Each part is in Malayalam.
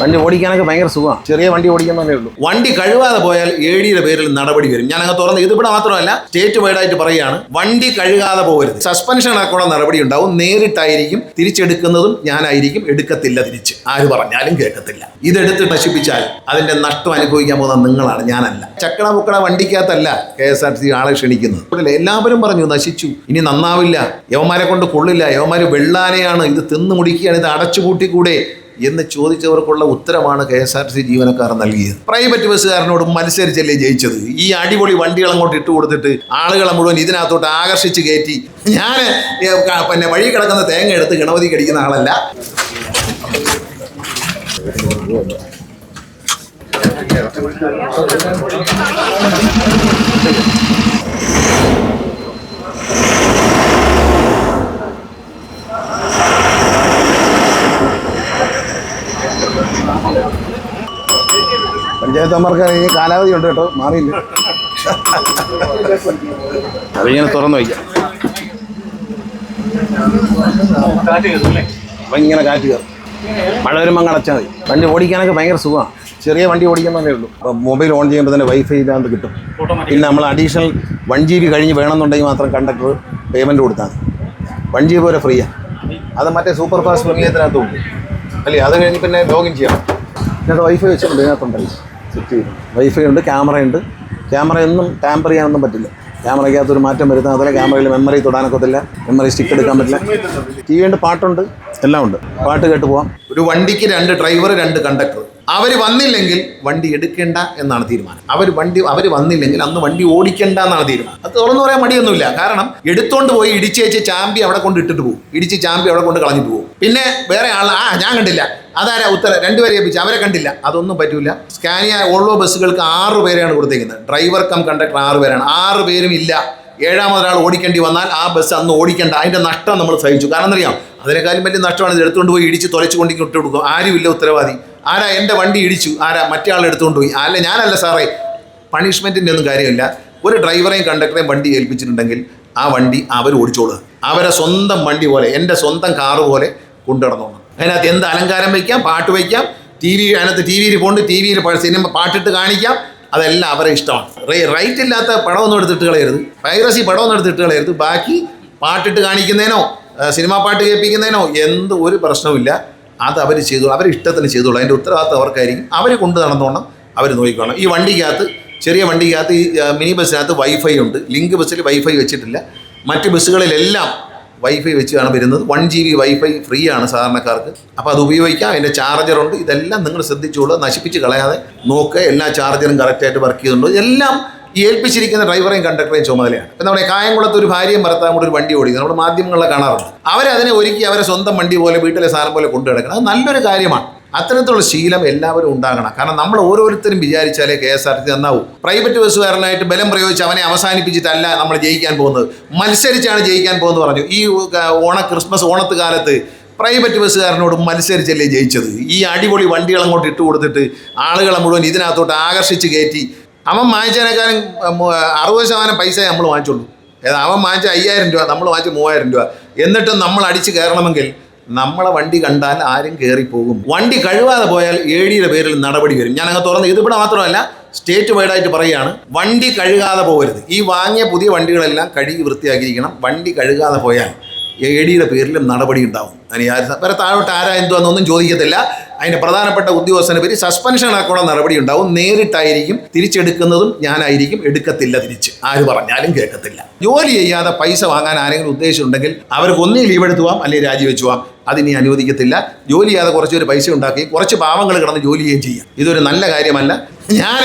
വണ്ടി ഓടിക്കാനൊക്കെ ഭയങ്കര സുഖമാണ് ചെറിയ വണ്ടി ഓടിക്കാൻ ഉള്ളൂ. വണ്ടി കഴുകാതെ പോയാൽ ഏഴിയുടെ പേരിൽ നടപടി വരും. ഞാൻ അങ്ങ് തുറന്ന് ഇതിവിടെ മാത്രമല്ല സ്റ്റേറ്റ് വൈഡ് ആയിട്ട് പറയുകയാണ് വണ്ടി കഴുകാതെ പോകരുത്. സസ്പെൻഷൻ ആക്കോടെ നടപടി ഉണ്ടാവും. നേരിട്ടായിരിക്കും തിരിച്ചെടുക്കുന്നതും ഞാനായിരിക്കും എടുക്കത്തില്ല തിരിച്ച്. ആര് പറഞ്ഞാലും കേൾക്കത്തില്ല. ഇതെടുത്ത് നശിപ്പിച്ചാൽ അതിന്റെ നഷ്ടം അനുഭവിക്കാൻ പോകുന്ന നിങ്ങളാണ് ഞാനല്ല. ചക്കട മുക്കട വണ്ടിക്കകത്തല്ല കെ എസ് ആർ ടി ആളെ ക്ഷണിക്കുന്നത്. എല്ലാവരും പറഞ്ഞു നശിച്ചു. ഇനി നന്നാവില്ല. യവന്മാരെ കൊണ്ട് കൊള്ളില്ല. യവന്മാര് വെള്ളാനെയാണ്. ഇത് തിന്നു മുടിക്കുകയാണ്. ഇത് അടച്ചുപൂട്ടിക്കൂടെ. എന്ന് ചോദിച്ചവർക്കുള്ള ഉത്തരമാണ് കെ എസ് ആർ സി ജീവനക്കാർ നൽകിയത്. പ്രൈവറ്റ് ബസ്സുകാരനോട് മത്സരിച്ചല്ലേ ജയിച്ചത്? ഈ അടിപൊളി വണ്ടികൾ അങ്ങോട്ട് ഇട്ട് കൊടുത്തിട്ട് ആളുകളെ മുഴുവൻ ഇതിനകത്തോട്ട് ആകർഷിച്ച് കയറ്റി. ഞാൻ പിന്നെ വഴി കിടക്കുന്ന തേങ്ങ എടുത്ത് ഗണപതി കടിക്കുന്ന ആളല്ല. പഞ്ചായത്ത് അമ്മർക്ക് ഈ കാലാവധി ഉണ്ട് കേട്ടോ. മാറിയില്ല. അതിങ്ങനെ തുറന്നു വയ്ക്കാം. അപ്പം ഇങ്ങനെ കാറ്റ് കയറും. മഴ വരുമ്പോൾ അങ്ങ് അടച്ചാൽ മതി. വണ്ടി ഓടിക്കാനൊക്കെ ഭയങ്കര സുഖമാണ്. ചെറിയ വണ്ടി ഓടിക്കുന്നതേ ഉള്ളൂ. അപ്പം മൊബൈൽ ഓൺ ചെയ്യുമ്പോൾ തന്നെ വൈഫൈ ഇല്ലാണ്ട് കിട്ടും. പിന്നെ നമ്മൾ അഡീഷണൽ വൺ ജി ബി കഴിഞ്ഞ് വേണമെന്നുണ്ടെങ്കിൽ മാത്രം കണ്ടക്ടർ പേയ്മെന്റ് കൊടുത്താൽ മതി. വൺ ജി ബി വരെ ഫ്രീയാണ് അത് മറ്റേ സൂപ്പർ ഫാസ്റ്റ് പ്രമേയത്തിനകത്തും അല്ലേ? അത് കഴിഞ്ഞ് പിന്നെ ലോഗിൻ ചെയ്യണം ഇതിനകത്ത് വൈഫൈ വെച്ചിട്ടുണ്ട് ഇതിനകത്തുണ്ടല്ലോ. വൈഫൈ ഉണ്ട് ക്യാമറ ഉണ്ട്. ക്യാമറ ഒന്നും ടാമ്പർ ചെയ്യാനൊന്നും പറ്റില്ല. ക്യാമറയ്ക്കകത്തൊരു മാറ്റം വരുത്താൻ അതല്ല ക്യാമറയിൽ മെമ്മറി തൊടാനൊക്കത്തില്ല മെമ്മറി സ്റ്റിക്ക് എടുക്കാൻ പറ്റില്ല. ടി വി ഉണ്ട് പാട്ടുണ്ട്. എല്ലാം ഉണ്ട്. പാട്ട് കേട്ട് പോവാം. ഒരു വണ്ടിക്ക് രണ്ട് ഡ്രൈവർ രണ്ട് കണ്ടക്ടർ അവർ വന്നില്ലെങ്കിൽ വണ്ടി എടുക്കേണ്ട എന്നാണ് തീരുമാനം. അവർ വണ്ടി അവർ വന്നില്ലെങ്കിൽ അന്ന് വണ്ടി ഓടിക്കേണ്ട എന്നാണ് തീരുമാനം. അത് തുറന്നു പറയാൻ മടിയൊന്നുമില്ല. കാരണം എടുത്തോണ്ട് പോയി ഇടിച്ചേച്ച് ചാമ്പി അവിടെ കൊണ്ട് ഇട്ടിട്ട് പോകും. ഇടിച്ച് ചാമ്പി അവിടെ കൊണ്ട് കളഞ്ഞിട്ട് പോകും. പിന്നെ വേറെ ആൾ ആ ഞാൻ കണ്ടില്ല. അതാരാ ഉത്തരം? രണ്ടുപേരെ ഏൽപ്പിച്ചു. അവരെ കണ്ടില്ല. അതൊന്നും പറ്റൂല. സ്കാനിയ ഓൾവോ ബസ്സുകൾക്ക് ആറ് പേരെയാണ് കൊടുത്തേക്കുന്നത്. ഡ്രൈവർ കം കണ്ടക്ടർ ആറ് പേരാണ്. ആറ് പേരും ഇല്ല. ഏഴാമതൊരാൾ ഓടിക്കേണ്ടി വന്നാൽ ആ ബസ് അന്ന് ഓടിക്കേണ്ട. അതിന്റെ നഷ്ടം നമ്മൾ സഹിച്ചു. കാരണം അറിയാം അതിനേക്കാളും വലിയ നഷ്ടമാണ് ഇത് എടുത്തുകൊണ്ട് പോയി ഇടിച്ച് തുലച്ചു കൊണ്ട് കൊടുക്കും. ആരുമില്ല ഉത്തരവാദി. ആരാ എന്റെ വണ്ടി ഇടിച്ചു? ആരാ മറ്റേ എടുത്തുകൊണ്ട് പോയി? അല്ല ഞാനല്ല സാറേ. പണിഷ്മെന്റിന്റെ ഒന്നും കാര്യമില്ല. ഒരു ഡ്രൈവറെയും കണ്ടക്ടറെയും വണ്ടി ഏൽപ്പിച്ചിട്ടുണ്ടെങ്കിൽ ആ വണ്ടി അവർ ഓടിച്ചോളുക അവരെ സ്വന്തം വണ്ടി പോലെ എന്റെ സ്വന്തം കാറ് പോലെ കൊണ്ടുനടന്നോണം അതിനകത്ത് എന്ത് അലങ്കാരം വയ്ക്കാം പാട്ട് വയ്ക്കാം ടി വി അതിനകത്ത് ടി വിയിൽ പോണ്ട്. ടി വിയിൽ സിനിമ പാട്ടിട്ട് കാണിക്കാം. അതെല്ലാം അവരെ ഇഷ്ടമാണ്. റൈറ്റ് ഇല്ലാത്ത പടമൊന്നും എടുത്തിട്ട് കളയരുത്. പൈറസി പടമൊന്നും എടുത്തിട്ട് കളയരുത്. ബാക്കി പാട്ടിട്ട് കാണിക്കുന്നതിനോ സിനിമ പാട്ട് കേൾപ്പിക്കുന്നതിനോ എന്ത് ഒരു പ്രശ്നവുമില്ല. അത് അവർ ചെയ്തോളൂ അവർ ഇഷ്ടത്തിന് ചെയ്തോളൂ. അതിന്റെ ഉത്തരവാദിത്തം അവർക്കായിരിക്കും. അവർ കൊണ്ട് നടന്നോണം. അവർ നോക്കിക്കോണം. ഈ വണ്ടിക്കകത്ത് ചെറിയ വണ്ടിക്കകത്ത് ഈ മിനി ബസ്സിനകത്ത് വൈഫൈ ഉണ്ട്. ലിങ്ക് ബസ്സിൽ വൈഫൈ വെച്ചിട്ടില്ല. മറ്റ് ബസ്സുകളിലെല്ലാം വൈഫൈ വെച്ചാണ് വരുന്നത്. One G B wifi free ആണ് സാധാരണക്കാർക്ക്. അപ്പോൾ അത് ഉപയോഗിക്കാം. അതിന്റെ ചാർജറുണ്ട് ഇതെല്ലാം നിങ്ങൾ ശ്രദ്ധിച്ചോളൂ. നശിപ്പിച്ച് കളയാതെ നോക്കുക. എല്ലാ ചാർജറും കറക്റ്റായിട്ട് വർക്ക് ചെയ്യുന്നുണ്ടോ. എല്ലാം ഈ ഏൽപ്പിച്ചിരിക്കുന്ന ഡ്രൈവറെയും കണ്ടക്ടറെയും ചുമതലയാണ്. ഇപ്പം നമ്മുടെ കായംകുളത്ത് ഒരു ഭാര്യയും ഭർത്താവും കൂടി ഒരു വണ്ടി ഓടിക്കുന്നത് നമ്മുടെ മാധ്യമങ്ങളിലെ കാണാറുണ്ട്. അവരതിനെ ഒരുക്കി അവരെ സ്വന്തം വണ്ടി പോലെ വീട്ടിലെ സാധനം പോലെ കൊണ്ടു കിടക്കണം അത് നല്ലൊരു കാര്യമാണ്. അത്തരത്തിലുള്ള ശീലം എല്ലാവരും ഉണ്ടാകണം. കാരണം നമ്മൾ ഓരോരുത്തരും വിചാരിച്ചാലേ കെ എസ് ആർ ടി നന്നാവും. പ്രൈവറ്റ് ബസ്സുകാരനായിട്ട് ബലം പ്രയോഗിച്ച് അവനെ അവസാനിപ്പിച്ചിട്ടല്ല നമ്മൾ ജയിക്കാൻ പോകുന്നത്. മത്സരിച്ചാണ് ജയിക്കാൻ പോകുന്നത് പറഞ്ഞു. ഈ ഓണ ക്രിസ്മസ് ഓണത്ത് കാലത്ത് പ്രൈവറ്റ് ബസ്സുകാരനോട് മത്സരിച്ചല്ലേ ജയിച്ചത്? ഈ അടിപൊളി വണ്ടികൾ അങ്ങോട്ട് ഇട്ട് കൊടുത്തിട്ട് ആളുകളെ മുഴുവൻ ഇതിനകത്തോട്ട് ആകർഷിച്ച് കയറ്റി. അവൻ വാങ്ങിച്ചതിനേക്കാളും അറുപത് ശതമാനം പൈസ നമ്മൾ വാങ്ങിച്ചുള്ളൂ. അവൻ വാങ്ങിച്ച അയ്യായിരം രൂപ നമ്മൾ വാങ്ങിച്ച മൂവായിരം രൂപ. എന്നിട്ടും നമ്മൾ അടിച്ച് കയറണമെങ്കിൽ നമ്മളെ വണ്ടി കണ്ടാൽ ആരും കയറിപ്പോകും വണ്ടി കഴുകാതെ പോയാൽ ഏഴിയുടെ പേരിൽ നടപടി വരും. ഞാൻ അങ്ങ് തുറന്ന് ഇതിവിടെ മാത്രമല്ല സ്റ്റേറ്റ് വൈഡ് ആയിട്ട് പറയുകയാണ് വണ്ടി കഴുകാതെ പോകരുത്. ഈ വാങ്ങിയ പുതിയ വണ്ടികളെല്ലാം കഴുകി വൃത്തിയാക്കിയിരിക്കണം. വണ്ടി കഴുകാതെ പോയാൽ എഡിയുടെ പേരിലും നടപടി ഉണ്ടാവും. അതിന് ആര് വേറെ താഴോട്ട് ആരാ എന്തുവാന്നൊന്നും ചോദിക്കത്തില്ല. അതിന് പ്രധാനപ്പെട്ട ഉദ്യോഗസ്ഥന് പേര് സസ്പെൻഷൻ അടക്കമുള്ള നടപടി ഉണ്ടാവും. നേരിട്ടായിരിക്കും തിരിച്ചെടുക്കുന്നതും ഞാനായിരിക്കും. എടുക്കത്തില്ല തിരിച്ച്. ആര് പറഞ്ഞാലും കേൾക്കത്തില്ല. ജോലി ചെയ്യാതെ പൈസ വാങ്ങാൻ ആരെങ്കിലും ഉദ്ദേശിച്ചിട്ടുണ്ടെങ്കിൽ അവർക്ക് ഒന്നേ ലീവ് എടുത്തു പോവാം അല്ലെങ്കിൽ രാജിവെച്ചു പോവാം അതിനി അനുവദിക്കത്തില്ല. ജോലി ചെയ്യാതെ കുറച്ച് ഒരു പൈസ ഉണ്ടാക്കി കുറച്ച് പാവങ്ങൾ കിടന്ന് ജോലി ചെയ്യുകയും ചെയ്യാം. ഇതൊരു നല്ല കാര്യമല്ല. ഞാൻ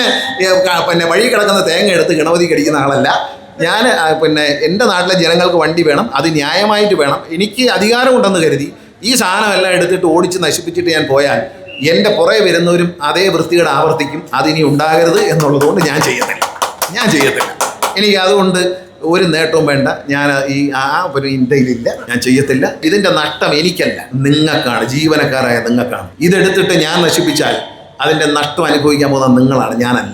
പിന്നെ വഴി കിടക്കുന്ന തേങ്ങ എടുത്ത് ഗണപതി കടിക്കുന്ന ആളല്ല. ഞാൻ പിന്നെ എന്റെ നാട്ടിലെ ജനങ്ങൾക്ക് വണ്ടി വേണം അത് ന്യായമായിട്ട് വേണം. എനിക്ക് അധികാരമുണ്ടെന്ന് കരുതി ഈ സാധനമെല്ലാം എടുത്തിട്ട് ഓടിച്ച് നശിപ്പിച്ചിട്ട് ഞാൻ പോയാൽ എന്റെ പുറകെ വരുന്നവരും അതേ വൃത്തികേട് ആവർത്തിക്കും. അതിനി ഉണ്ടാകരുത് എന്നുള്ളതുകൊണ്ട് ഞാൻ ചെയ്യത്തില്ല. ഞാൻ ചെയ്യത്തില്ല. എനിക്ക് അതുകൊണ്ട് ഒരു നേട്ടവും വേണ്ട. ഞാൻ ഈ ആ ഒരു ഇന്ത്യയിലില്ല ഞാൻ ചെയ്യത്തില്ല. ഇതിന്റെ നഷ്ടം എനിക്കല്ല. നിങ്ങൾക്കാണ്. ജീവനക്കാരായ നിങ്ങൾക്കാണ്. ഇതെടുത്തിട്ട് ഞാൻ നശിപ്പിച്ചാൽ അതിന്റെ നഷ്ടം അനുഭവിക്കാൻ പോകുന്നത് നിങ്ങളാണ്. ഞാനല്ല.